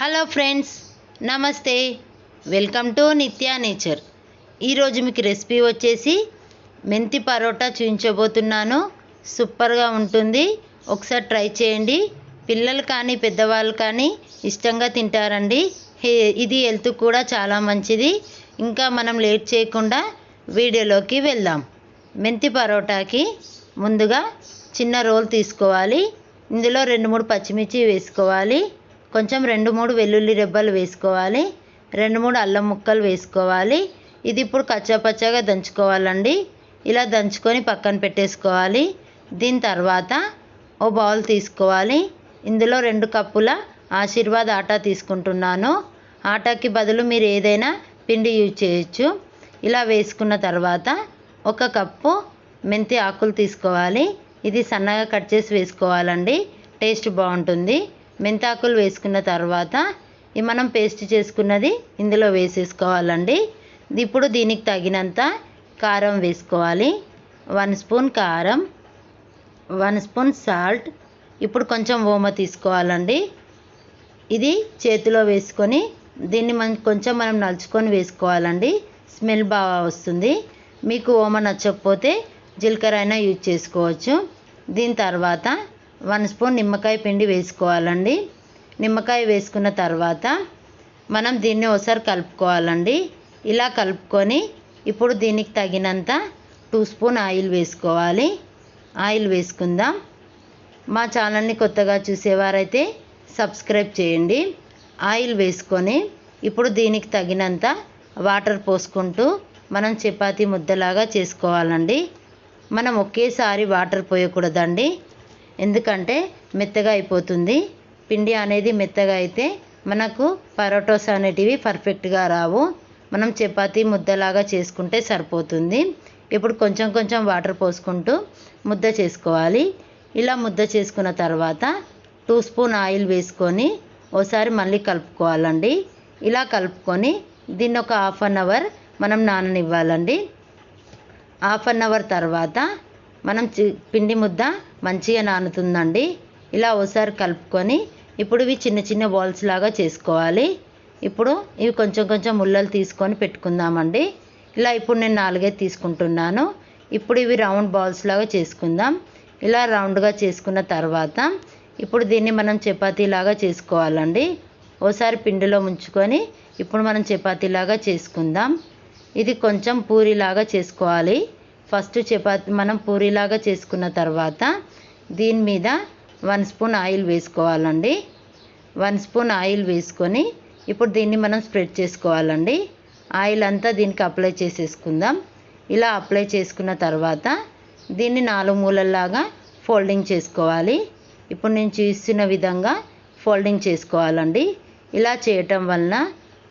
Hello friends నమస్తే. Welcome to Nitya nature. ఈరోజు మీకు రెసిపీ వచ్చేసి మెంతి పరోటా చూపించబోతున్నాను సూపర్గా ఉంటుంది. ఒకసారి ట్రై చేయండి. పిల్లలు కానీ పెద్దవాళ్ళు కానీ ఇష్టంగా తింటారండి. హే- ఇది హెల్త్ కూడా చాలా మంచిది. ఇంకా మనం లేట్ చేయకుండా వీడియోలోకి వెళ్దాం. మెంతి పరోటాకి ముందుగా చిన్న రోల్ తీసుకోవాలి. ఇందులో రెండు మూడు పచ్చిమిర్చి వేసుకోవాలి. కొంచెం రెండు మూడు వెల్లుల్లి రెబ్బలు వేసుకోవాలి. రెండు మూడు అల్లం ముక్కలు వేసుకోవాలి. ఇది ఇప్పుడు కచ్చాపచ్చాగా దంచుకోవాలండి. ఇలా దంచుకొని పక్కన పెట్టేసుకోవాలి. దీని తర్వాత ఓ బౌల్ తీసుకోవాలి. ఇందులో రెండు కప్పుల ఆశీర్వాద్ ఆటా తీసుకుంటున్నాను. ఆటాకి బదులు మీరు ఏదైనా పిండి యూజ్ చేయొచ్చు. ఇలా వేసుకున్న తర్వాత ఒక కప్పు మెంతి ఆకులు తీసుకోవాలి. ఇది సన్నగా కట్ చేసి వేసుకోవాలండి. టేస్ట్ బాగుంటుంది. మెంతాకులు వేసుకున్న తర్వాత ఈ మనం పేస్ట్ చేసుకున్నది ఇందులో వేసేసుకోవాలండి. ఇప్పుడు దీనికి తగినంత కారం వేసుకోవాలి. వన్ స్పూన్ కారం వన్ స్పూన్ సాల్ట్. ఇప్పుడు కొంచెం ఓమ తీసుకోవాలండి. ఇది చేతిలో వేసుకొని దీన్ని మనం కొంచెం మనం నలుచుకొని వేసుకోవాలండి. స్మెల్ బాగా వస్తుంది. మీకు ఓమ నచ్చకపోతే జీలకర్ర అయినా యూజ్ చేసుకోవచ్చు. దీని తర్వాత వన్ స్పూన్ నిమ్మకాయ పిండి వేసుకోవాలండి. నిమ్మకాయ వేసుకున్న తర్వాత మనం దీన్ని ఒకసారి కలుపుకోవాలండి. ఇలా కలుపుకొని ఇప్పుడు దీనికి తగినంత టూ స్పూన్ ఆయిల్ వేసుకోవాలి. ఆయిల్ వేసుకుందాం. మా ఛానల్ని కొత్తగా చూసేవారైతే సబ్స్క్రైబ్ చేయండి. ఆయిల్ వేసుకొని ఇప్పుడు దీనికి తగినంత వాటర్ పోసుకుంటూ మనం చపాతి ముద్దలాగా చేసుకోవాలండి. మనం ఒకేసారి వాటర్ పోయకూడదండి. ఎందుకంటే మెత్తగా అయిపోతుంది. పిండి అనేది మెత్తగా అయితే మనకు పరోటోస్ అనేటివి పర్ఫెక్ట్గా రావు. మనం చపాతీ ముద్దలాగా చేసుకుంటే సరిపోతుంది. ఇప్పుడు కొంచెం కొంచెం వాటర్ పోసుకుంటూ ముద్ద చేసుకోవాలి. ఇలా ముద్ద చేసుకున్న తర్వాత టూ స్పూన్ ఆయిల్ వేసుకొని ఓసారి మళ్ళీ కలుపుకోవాలండి. ఇలా కలుపుకొని దీన్ని ఒక హాఫ్ అన్ అవర్ మనం నాననివ్వాలండి. హాఫ్ అన్ అవర్ తర్వాత మనం చి- పిండి ముద్ద మంచిగా నానుతుందండి. ఇలా ఒకసారి కలుపుకొని ఇప్పుడు ఇవి చిన్న చిన్న బాల్స్ లాగా చేసుకోవాలి. ఇప్పుడు ఇవి కొంచెం కొంచెం ముల్లలు తీసుకొని పెట్టుకుందామండి. ఇలా ఇప్పుడు నేను నాలుగైదు తీసుకుంటున్నాను. ఇప్పుడు ఇవి రౌండ్ బాల్స్ లాగా చేసుకుందాం. ఇలా రౌండ్గా చేసుకున్న తర్వాత ఇప్పుడు దీన్ని మనం చపాతీలాగా చేసుకోవాలండి. ఓసారి పిండిలో ముంచుకొని ఇప్పుడు మనం చపాతీలాగా చేసుకుందాం. ఇది కొంచెం పూరిలాగా చేసుకోవాలి. ఫస్ట్ చపాతి మనం పూరిలాగా చేసుకున్న తర్వాత దీని మీద వన్ స్పూన్ ఆయిల్ వేసుకోవాలండి. వన్ స్పూన్ ఆయిల్ వేసుకొని ఇప్పుడు దీన్ని మనం స్ప్రెడ్ చేసుకోవాలండి. ఆయిల్ అంతా దీనికి అప్లై చేసేసుకుందాం. ఇలా అప్లై చేసుకున్న తర్వాత దీన్ని నాలుగు మూలల్లాగా ఫోల్డింగ్ చేసుకోవాలి. ఇప్పుడు నేను చూస్తున్న విధంగా ఫోల్డింగ్ చేసుకోవాలండి. ఇలా చేయటం వలన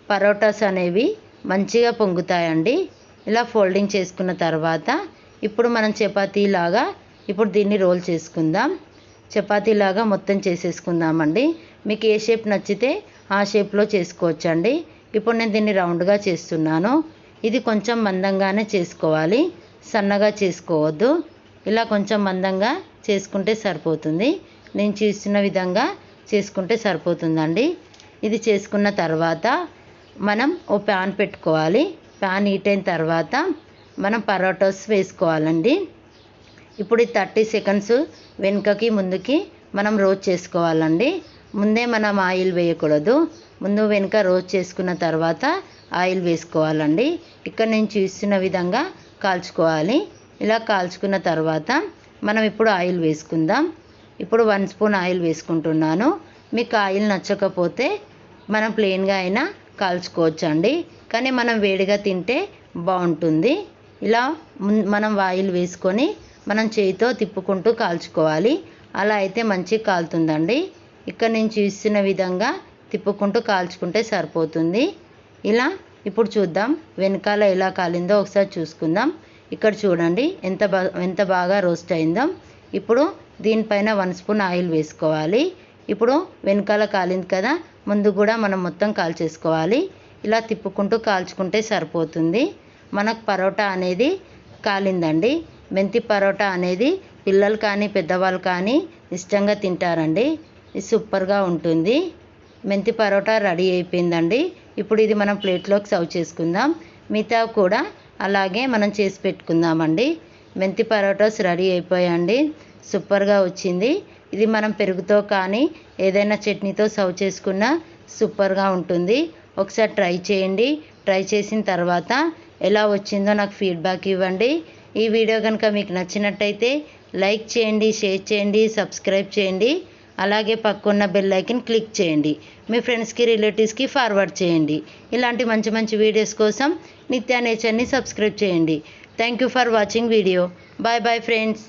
పరోటాస్ అనేవి మంచిగా పొంగుతాయండి. ఇలా ఫోల్డింగ్ చేసుకున్న తర్వాత ఇప్పుడు మనం చపాతీలాగా ఇప్పుడు దీన్ని రోల్ చేసుకుందాం. చపాతీలాగా మొత్తం చేసేసుకుందామండి. మీకు ఏ షేప్ నచ్చితే ఆ షేప్లో చేసుకోవచ్చండి. ఇప్పుడు నేను దీన్ని రౌండ్గా చేస్తున్నాను. ఇది కొంచెం మందంగానే చేసుకోవాలి. సన్నగా చేసుకోవద్దు. ఇలా కొంచెం మందంగా చేసుకుంటే సరిపోతుంది. నేను చూస్తున్న విధంగా చేసుకుంటే సరిపోతుందండి. ఇది చేసుకున్న తర్వాత మనం ఓ ప్యాన్ పెట్టుకోవాలి. ప్యాన్ హీట్ అయిన తర్వాత మనం పరోటాస్ వేసుకోవాలండి. ఇప్పుడు ఈ థర్టీ సెకండ్స్ వెనుకకి ముందుకి మనం రోస్ట్ చేసుకోవాలండి. ముందే మనం ఆయిల్ వేయకూడదు. ముందు వెనుక రోస్ట్ చేసుకున్న తర్వాత ఆయిల్ వేసుకోవాలండి. ఇక్కడ నేను చూస్తున్న విధంగా కాల్చుకోవాలి. ఇలా కాల్చుకున్న తర్వాత మనం ఇప్పుడు ఆయిల్ వేసుకుందాం. ఇప్పుడు వన్ స్పూన్ ఆయిల్ వేసుకుంటున్నాను. మీకు ఆయిల్ నచ్చకపోతే మనం ప్లెయిన్గా అయినా కాల్చుకోవచ్చండి. కానీ మనం వేడిగా తింటే బాగుంటుంది. ఇలా మనం ఆయిల్ వేసుకొని మనం చేయితో తిప్పుకుంటూ కాల్చుకోవాలి. అలా అయితే మంచిగా కాలుతుందండి. ఇక్కడ నేను చూస్తున్న విధంగా తిప్పుకుంటూ కాల్చుకుంటే సరిపోతుంది. ఇలా ఇప్పుడు చూద్దాం వెనకాల ఎలా కాలిందో ఒకసారి చూసుకుందాం. ఇక్కడ చూడండి ఎంత బా ఎంత బాగా రోస్ట్ అయిందో. ఇప్పుడు దీనిపైన వన్ స్పూన్ ఆయిల్ వేసుకోవాలి. ఇప్పుడు వెనకాల కాలింది కదా ముందు కూడా మనం మొత్తం కాల్చేసుకోవాలి. ఇలా తిప్పుకుంటూ కాల్చుకుంటే సరిపోతుంది. మనకు పరోటా అనేది కాలిందండి. మెంతి పరోటా అనేది పిల్లలు కానీ పెద్దవాళ్ళు కానీ ఇష్టంగా తింటారండి. ఇది సూపర్గా ఉంటుంది. మెంతి పరోటా రెడీ అయిపోయిందండి. ఇప్పుడు ఇది మనం ప్లేట్లోకి సర్వ్ చేసుకుందాం. మిగతా కూడా అలాగే మనం చేసి పెట్టుకుందామండి. మెంతి పరోటాస్ రెడీ అయిపోయాయండి. సూపర్గా వచ్చింది. ఇది మనం పెరుగుతో కానీ ఏదైనా చట్నీతో సర్వ్ చేసుకున్నా సూపర్గా ఉంటుంది. ఒకసారి ట్రై చేయండి. ట్రై చేసిన తర్వాత ఎలా వచ్చిందో నాకు ఫీడ్బ్యాక్ ఇవ్వండి. ఈ వీడియో కనుక మీకు నచ్చినట్టయితే లైక్ చేయండి షేర్ చేయండి సబ్స్క్రైబ్ చేయండి. అలాగే పక్కన్న బెల్ ఐకన్ క్లిక్ చేయండి. మీ ఫ్రెండ్స్కి రిలేటివ్స్కి ఫార్వర్డ్ చేయండి. ఇలాంటి మంచి మంచి వీడియోస్ కోసం నిత్యా నేచర్ని సబ్స్క్రైబ్ చేయండి. Thank you for watching video. Bye bye friends.